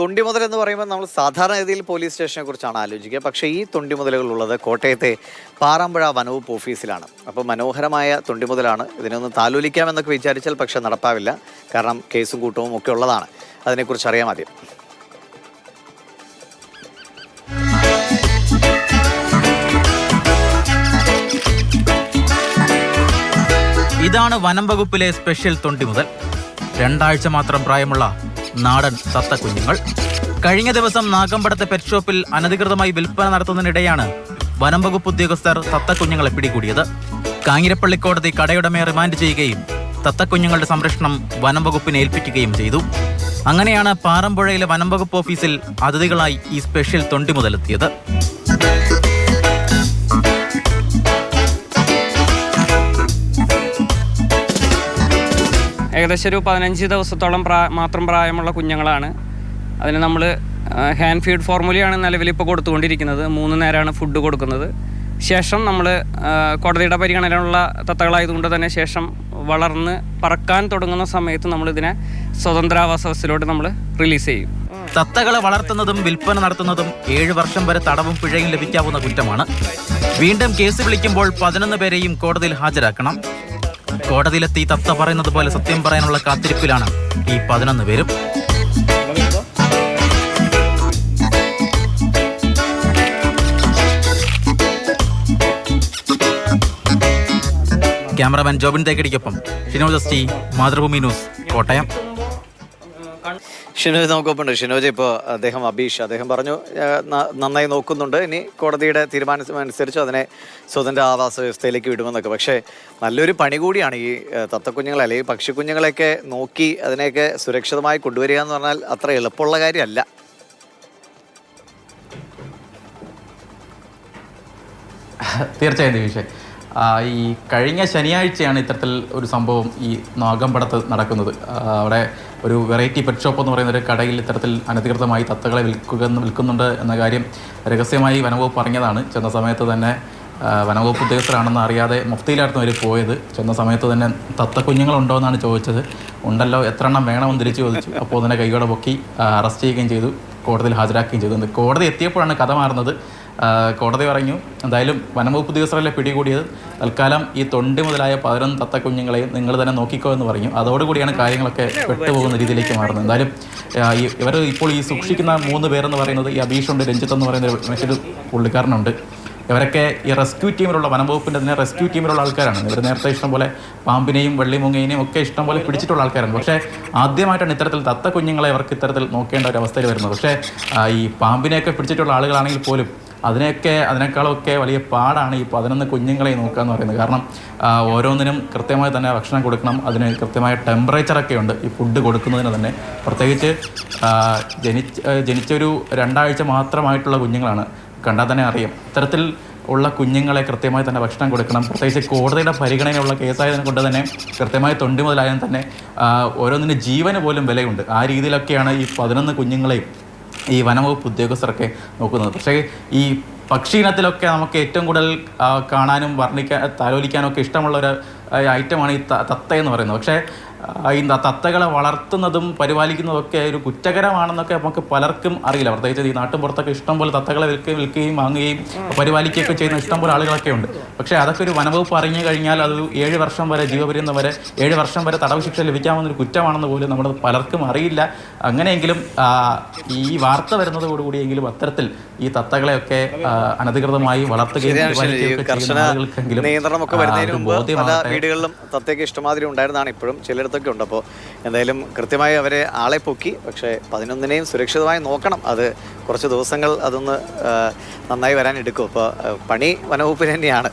തൊണ്ടിമുതൽ എന്ന് പറയുമ്പോൾ നമ്മൾ സാധാരണ സാധാരണഗതിയിൽ പോലീസ് സ്റ്റേഷനെ കുറിച്ചാണ് ആലോചിക്കുക. പക്ഷേ ഈ തൊണ്ടിമുതലുകൾ ഉള്ളത് കോട്ടയത്തെ പാറാമ്പുഴ വനവകുപ്പ് ഓഫീസിലാണ്. അപ്പോൾ മനോഹരമായ തൊണ്ടിമുതലാണ് ഇതിനൊന്ന് താലോലിക്കാമെന്നൊക്കെ വിചാരിച്ചാൽ പക്ഷേ നടപ്പാവില്ല. കാരണം കേസും കൂട്ടവും ഒക്കെ ഉള്ളതാണ്. അതിനെക്കുറിച്ച് അറിയാം ആദ്യം. ഇതാണ് വനം വകുപ്പിലെ സ്പെഷ്യൽ തൊണ്ടി മുതൽ രണ്ടാഴ്ച മാത്രം പ്രായമുള്ള നാടൻ തത്തക്കുഞ്ഞുങ്ങൾ കഴിഞ്ഞ ദിവസം നാഗമ്പടത്തെ പെറ്റ് ഷോപ്പിൽ അനധികൃതമായി വിൽപ്പന നടത്തുന്നതിനിടെയാണ് വനം വകുപ്പ് ഉദ്യോഗസ്ഥർ തത്തക്കുഞ്ഞുങ്ങളെ പിടികൂടിയത്. കാഞ്ഞിരപ്പള്ളി കോടതി കടയുടമയെ റിമാൻഡ് ചെയ്യുകയും തത്തക്കുഞ്ഞുങ്ങളുടെ സംരക്ഷണം വനം വകുപ്പിനെ ഏൽപ്പിക്കുകയും ചെയ്തു. അങ്ങനെയാണ് പാറമ്പുഴയിലെ വനം വകുപ്പ് ഓഫീസിൽ അതിഥികളായി ഈ സ്പെഷ്യൽ തൊണ്ടി മുതലെത്തിയത്. ഏകദേശം ഒരു പതിനഞ്ച് ദിവസത്തോളം പ്രാ മാത്രം പ്രായമുള്ള കുഞ്ഞുങ്ങളാണ്. അതിന് നമ്മൾ ഹാൻഡ് ഫീഡ് ഫോർമുലയാണ് നിലവിൽ ഇപ്പോൾ കൊടുത്തുകൊണ്ടിരിക്കുന്നത്. മൂന്ന് നേരമാണ് ഫുഡ് കൊടുക്കുന്നത്. ശേഷം നമ്മൾ കോടതിയുടെ പരിഗണനയുള്ള തത്തകളായതുകൊണ്ട് തന്നെ ശേഷം വളർന്ന് പറക്കാൻ തുടങ്ങുന്ന സമയത്ത് നമ്മളിതിനെ സ്വതന്ത്രാവാസ വ്യവസ്ഥയിലോട്ട് നമ്മൾ റിലീസ് ചെയ്യും. തത്തകളെ വളർത്തുന്നതും വിൽപ്പന നടത്തുന്നതും ഏഴ് വർഷം വരെ തടവും പിഴയും ലഭിക്കാവുന്ന കുറ്റമാണ്. വീണ്ടും കേസ് വിളിക്കുമ്പോൾ പതിനൊന്ന് പേരെയും കോടതിയിൽ ഹാജരാക്കണം. കോടതിയിലെത്തി തത്ത പറയുന്നത് പോലെ സത്യം പറയാനുള്ള കാത്തിരിപ്പിലാണ് ഈ പതിനൊന്ന് പേരും. ക്യാമറാമാൻ ജോബിൻ തേക്കടിക്കൊപ്പം ഷിനോജ് മാതൃഭൂമി ന്യൂസ് കോട്ടയം. ഷിനോജ് നമുക്കൊപ്പമുണ്ട്. ഷിനോജ് ഇപ്പോൾ അദ്ദേഹം അബീഷ് അദ്ദേഹം പറഞ്ഞു നന്നായി നോക്കുന്നുണ്ട്. ഇനി കോടതിയുടെ തീരുമാനമനുസരിച്ച് അതിനെ സ്വതന്ത്ര ആവാസ വ്യവസ്ഥയിലേക്ക് വിടുമെന്നൊക്കെ. പക്ഷേ നല്ലൊരു പണി കൂടിയാണ് ഈ തത്തക്കുഞ്ഞുങ്ങളെ അല്ലെങ്കിൽ പക്ഷിക്കുഞ്ഞുങ്ങളെയൊക്കെ നോക്കി അതിനെയൊക്കെ സുരക്ഷിതമായി കൊണ്ടുവരിക എന്ന് പറഞ്ഞാൽ അത്ര എളുപ്പമുള്ള കാര്യമല്ല. തീർച്ചയായും ദിവിഷേ. ഈ കഴിഞ്ഞ ശനിയാഴ്ചയാണ് ഇത്തരത്തിൽ ഒരു സംഭവം ഈ നാഗമ്പടത്ത് നടക്കുന്നത്. അവിടെ ഒരു വെറൈറ്റി പെറ്റ് ഷോപ്പ് എന്ന് പറയുന്ന ഒരു കടയിൽ ഇത്തരത്തിൽ അനധികൃതമായി തത്തകളെ വിൽക്കുക വിൽക്കുന്നുണ്ട് എന്ന കാര്യം രഹസ്യമായി വനവകുപ്പ് പറഞ്ഞതാണ്. ചെന്ന സമയത്ത് തന്നെ വനംവകുപ്പ് ഉദ്യോഗസ്ഥരാണെന്ന് അറിയാതെ മുഫ്തിയിലായിരുന്നു അവർ പോയത്. ചെന്ന സമയത്ത് തന്നെ തത്ത കുഞ്ഞുങ്ങളുണ്ടോ എന്നാണ് ചോദിച്ചത്. ഉണ്ടല്ലോ എത്ര എണ്ണം വേണമെന്ന് തിരിച്ചു ചോദിച്ചു. അപ്പോൾ തന്നെ കൈയോടെ പൊക്കി അറസ്റ്റ് ചെയ്യുകയും ചെയ്തു. കോടതിയിൽ ഹാജരാക്കുകയും ചെയ്തു. കോടതി എത്തിയപ്പോഴാണ് കഥ മാറുന്നത്. കോടതി പറഞ്ഞു എന്തായാലും വനംവകുപ്പ് ഉദ്യോഗസ്ഥരല്ലേ പിടികൂടിയത്? തൽക്കാലം ഈ തൊണ്ടി മുതലായ പതിനൊന്ന് തത്ത കുഞ്ഞുങ്ങളെയും നിങ്ങൾ തന്നെ നോക്കിക്കോ എന്ന് പറഞ്ഞു. അതോടുകൂടിയാണ് കാര്യങ്ങളൊക്കെ പെട്ടുപോകുന്ന രീതിയിലേക്ക് മാറുന്നത്. എന്തായാലും ഈ ഇവർ ഇപ്പോൾ ഈ സൂക്ഷിക്കുന്ന മൂന്ന് പേരെന്ന് പറയുന്നത് ഈ അബീഷുണ്ട് രഞ്ജിത്ത് എന്ന് പറയുന്ന മറ്റൊരു പുള്ളിക്കാരനുണ്ട്. ഇവരൊക്കെ ഈ റെസ്ക്യൂ ടീമിലുള്ള വനംവകുപ്പിന്റെ തന്നെ റെസ്ക്യൂ ടീമിലുള്ള ആൾക്കാരാണ്. ഇവർ നേരത്തെ ഇഷ്ടംപോലെ പാമ്പിനെയും വെള്ളിമുങ്ങയിനെയും ഒക്കെ ഇഷ്ടംപോലെ പിടിച്ചിട്ടുള്ള ആൾക്കാരാണ്. പക്ഷേ ആദ്യമായിട്ടാണ് ഇത്തരത്തിൽ തത്ത കുഞ്ഞുങ്ങളെ അവർക്ക് ഇത്തരത്തിൽ നോക്കേണ്ട ഒരു അവസ്ഥയിൽ വരുന്നത്. പക്ഷേ ഈ പാമ്പിനെയൊക്കെ പിടിച്ചിട്ടുള്ള ആളുകളാണെങ്കിൽ പോലും അതിനെയൊക്കെ അതിനേക്കാളൊക്കെ വലിയ പാടാണ് ഈ പതിനൊന്ന് കുഞ്ഞുങ്ങളെ നോക്കുക എന്ന് പറയുന്നത്. കാരണം ഓരോന്നിനും കൃത്യമായി തന്നെ ഭക്ഷണം കൊടുക്കണം. അതിന് കൃത്യമായ ടെമ്പറേച്ചറൊക്കെ ഉണ്ട് ഈ ഫുഡ് കൊടുക്കുന്നതിന് തന്നെ. പ്രത്യേകിച്ച് ജനിച്ച ജനിച്ചൊരു രണ്ടാഴ്ച മാത്രമായിട്ടുള്ള കുഞ്ഞുങ്ങളാണ്. കണ്ടാൽ തന്നെ അറിയാം. ഇത്തരത്തിൽ ഉള്ള കുഞ്ഞുങ്ങളെ കൃത്യമായി തന്നെ ഭക്ഷണം കൊടുക്കണം. പ്രത്യേകിച്ച് കോടതിയുടെ പരിഗണനയുള്ള കേസായതിനെ കൊണ്ട് തന്നെ കൃത്യമായി തൊണ്ടി മുതലായാലും തന്നെ ഓരോന്നിന്റെ ജീവന് പോലും വിലയുണ്ട്. ആ രീതിയിലൊക്കെയാണ് ഈ പതിനൊന്ന് കുഞ്ഞുങ്ങളെയും ഈ വനംവകുപ്പ് ഉദ്യോഗസ്ഥരൊക്കെ നോക്കുന്നത്. പക്ഷേ ഈ പക്ഷി ഇനത്തിലൊക്കെ നമുക്ക് ഏറ്റവും കൂടുതൽ കാണാനും വർണിക്കാൻ താലോലിക്കാനും ഒക്കെ ഇഷ്ടമുള്ള ഒരു ഐറ്റമാണ് ഈ തത്ത എന്ന് പറയുന്നത്. പക്ഷേ ഈ തത്തകളെ വളർത്തുന്നതും പരിപാലിക്കുന്നതും ഒക്കെ ഒരു കുറ്റകരമാണെന്നൊക്കെ നമുക്ക് പലർക്കും അറിയില്ല. പ്രത്യേകിച്ച് ഈ നാട്ടിൻ പുറത്തൊക്കെ ഇഷ്ടംപോലെ തത്തകളെ വിൽക്കുക വിൽക്കുകയും വാങ്ങുകയും പരിപാലിക്കുകയൊക്കെ ചെയ്യുന്ന ഇഷ്ടംപോലെ ആളുകളൊക്കെ ഉണ്ട്. പക്ഷേ അതൊക്കെ ഒരു വനവകുപ്പ് അറിഞ്ഞു കഴിഞ്ഞാൽ അത് ഏഴ് വർഷം വരെ ജീവപര്യന്തം വരെ ഏഴ് വർഷം വരെ തടവ് ശിക്ഷ ലഭിക്കാവുന്ന ഒരു കുറ്റമാണെന്ന് പോലും നമ്മുടെ പലർക്കും അറിയില്ല. അങ്ങനെയെങ്കിലും ഈ വാർത്ത വരുന്നതോടുകൂടിയെങ്കിലും അത്തരത്തിൽ ഈ തത്തകളെയൊക്കെ അനധികൃതമായി വളർത്തുകയും ബോധ്യമാകട്ടെ. വീടുകളിലും തത്തയ്ക്ക് ഇഷ്ടമാതിരി ഉണ്ടായിരുന്നതാണ് ഇപ്പോഴും. ചിലയിടത്തൊക്കെ ഉണ്ട്. അപ്പോൾ എന്തായാലും കൃത്യമായി അവരെ ആളെ പൊക്കി പക്ഷേ പതിനൊന്നിനെയും സുരക്ഷിതമായി നോക്കണം. അത് കുറച്ച് ദിവസങ്ങൾ അതൊന്ന് നന്നായി വരാൻ എടുക്കും. അപ്പോൾ പണി വനവകുപ്പിന് തന്നെയാണ്.